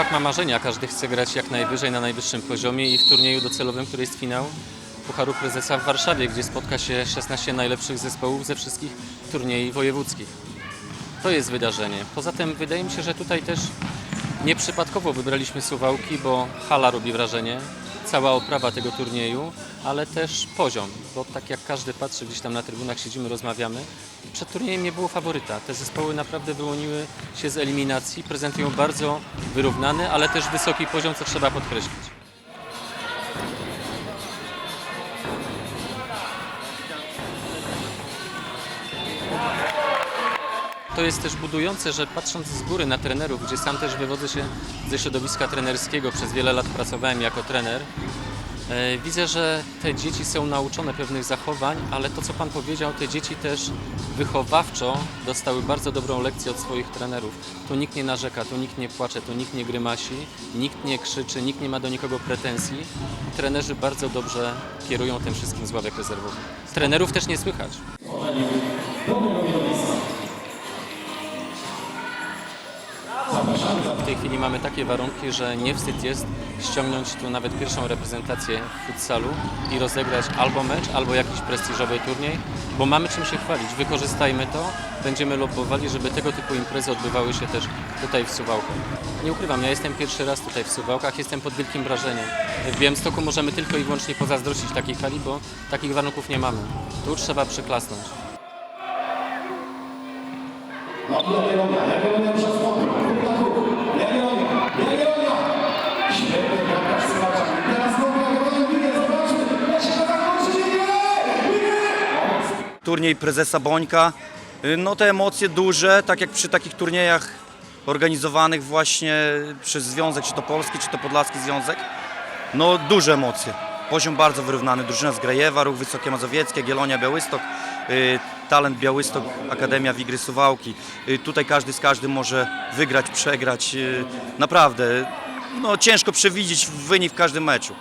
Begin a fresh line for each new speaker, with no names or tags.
Chłopak ma marzenia, każdy chce grać jak najwyżej, na najwyższym poziomie i w turnieju docelowym, który jest finał Pucharu Prezesa w Warszawie, gdzie spotka się 16 najlepszych zespołów ze wszystkich turniejów wojewódzkich. To jest wydarzenie. Poza tym wydaje mi się, że tutaj też nieprzypadkowo wybraliśmy Suwałki, bo hala robi wrażenie, cała oprawa tego turnieju, ale też poziom, bo tak jak każdy patrzy gdzieś tam na trybunach, siedzimy, rozmawiamy, przed turniejem nie było faworyta. Te zespoły naprawdę wyłoniły się z eliminacji, prezentują bardzo wyrównany, ale też wysoki poziom, co trzeba podkreślić. To jest też budujące, że patrząc z góry na trenerów, gdzie sam też wywodzę się ze środowiska trenerskiego, przez wiele lat pracowałem jako trener, e, widzę, że te dzieci są nauczone pewnych zachowań, ale to co Pan powiedział, te dzieci też wychowawczo dostały bardzo dobrą lekcję od swoich trenerów. Tu nikt nie narzeka, tu nikt nie płacze, tu nikt nie grymasi, nikt nie krzyczy, nikt nie ma do nikogo pretensji. Trenerzy bardzo dobrze kierują tym wszystkim z ławek rezerwowych. Trenerów też nie słychać. W tej chwili mamy takie warunki, że nie wstyd jest ściągnąć tu nawet pierwszą reprezentację w futsalu i rozegrać albo mecz, albo jakiś prestiżowy turniej, bo mamy czym się chwalić. Wykorzystajmy to, będziemy lobbowali, żeby tego typu imprezy odbywały się też tutaj w Suwałkach. Nie ukrywam, ja jestem pierwszy raz tutaj w Suwałkach, jestem pod wielkim wrażeniem. W Białymstoku możemy tylko i wyłącznie pozazdrościć takiej hali, bo takich warunków nie mamy. Tu trzeba przyklasnąć.
Turniej prezesa Bońka. Y, No te emocje duże, tak jak przy takich turniejach organizowanych właśnie przez związek, czy to polski, czy to podlaski związek. No duże emocje. Poziom bardzo wyrównany. Drużyna z Grajewa, Ruch Wysokie Mazowieckie, Gielonia Białystok, y, Talent Białystok, Akademia Wigry Suwałki. Y, Tutaj każdy z każdym może wygrać, przegrać. Y, Naprawdę, no ciężko przewidzieć wynik w każdym meczu.